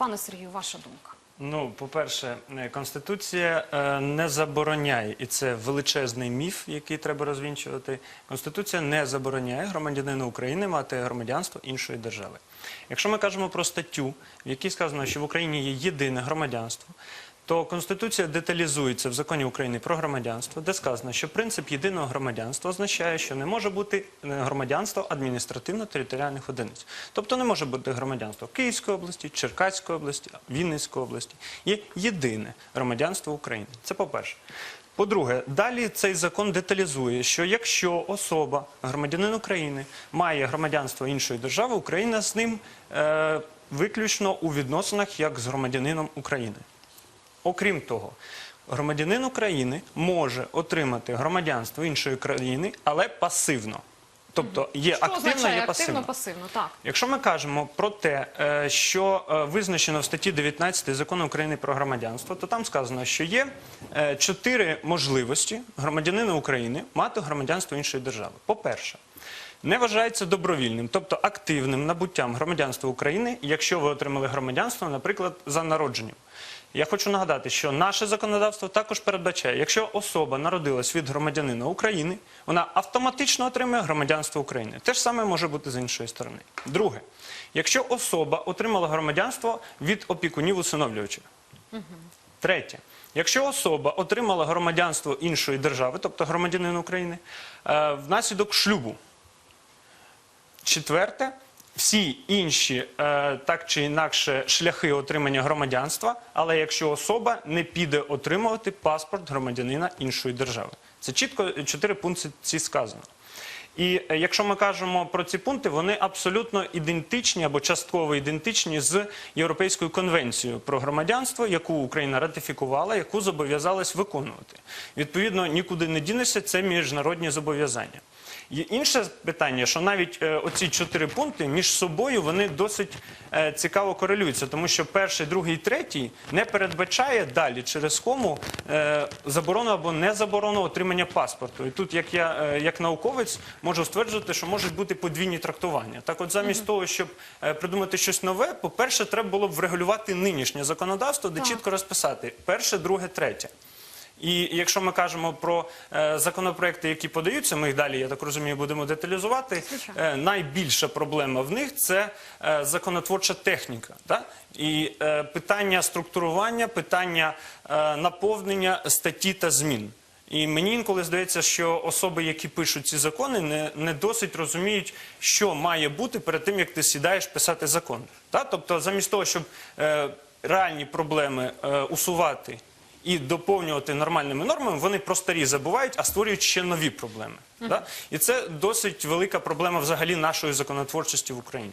Пане Сергію, ваша думка. Ну, по-перше, е, Конституція е, не забороняє, і це величезний міф, який треба розвінчувати. Конституція не забороняє громадянину України мати громадянство іншої держави. Якщо ми кажемо про статтю, в якій сказано, що в Україні є єдине громадянство, то Конституція деталізується в законі України про громадянство, де сказано, що принцип єдиного громадянства означає, що не може бути е, громадянство адміністративно-територіальних одиниць. Тобто не може бути громадянство Київської області, Черкаської області, Вінницької області. Є єдине громадянство України. Це по-перше. По-друге, далі цей закон деталізує, що якщо особа, громадянин України, має громадянство іншої держави, Україна з ним е, виключно у відносинах як з громадянином України. Окрім того, громадянин України може отримати громадянство іншої країни, але пасивно. Тобто є Що активно, означає є пасивно. активно-пасивно? Так. Якщо ми кажемо про те, е, що е, визначено в статті 19 закону України про громадянство, то там сказано, що є е, чотири можливості громадянина України мати громадянство іншої держави. По-перше, не вважається добровільним, тобто активним набуттям громадянства України, якщо ви отримали громадянство, наприклад, за народженням. Я хочу нагадати, що наше законодавство також передбачає, якщо особа народилась від громадянина України, вона автоматично отримує громадянство України. Те ж саме може бути з іншої сторони. Друге, якщо особа отримала громадянство від опікунів усиновлювача. Третє. Якщо особа отримала громадянство іншої держави, тобто громадянин України, е, внаслідок шлюбу. Четверте, всі інші е, так чи інакше шляхи отримання громадянства, але якщо особа не піде отримувати паспорт громадянина іншої держави. Це чітко чотири пункти ці сказано. І е, якщо ми кажемо про ці пункти, вони абсолютно ідентичні або частково ідентичні з Європейською конвенцією про громадянство, яку Україна ратифікувала, яку зобов'язалась виконувати. Відповідно, нікуди не дінешся, це міжнародні зобов'язання. Інше питання, що навіть е, оці чотири пункти між собою вони досить е, цікаво корелюються, тому що перший, другий, третій не передбачає далі через кому е, заборону або не заборону отримання паспорту. І тут, як я як науковець, можу стверджувати, що можуть бути подвійні трактування. Так, от замість того, щоб придумати щось нове, по-перше, треба було б врегулювати нинішнє законодавство, де Так. чітко розписати перше, друге, третє. І якщо ми кажемо про е, законопроекти, які подаються, ми їх далі, я так розумію, будемо деталізувати. Е, найбільша проблема в них це е, законотворча техніка. І е, питання структурування, питання е, наповнення статті та змін. І мені інколи здається, що особи, які пишуть ці закони, не, не досить розуміють, що має бути перед тим, як ти сідаєш писати закон. Да? Тобто, замість того, щоб е, реальні проблеми е, усувати і доповнювати нормальними нормами, вони про старі забувають, а створюють ще нові проблеми. Да? І це досить велика проблема взагалі нашої законотворчості в Україні.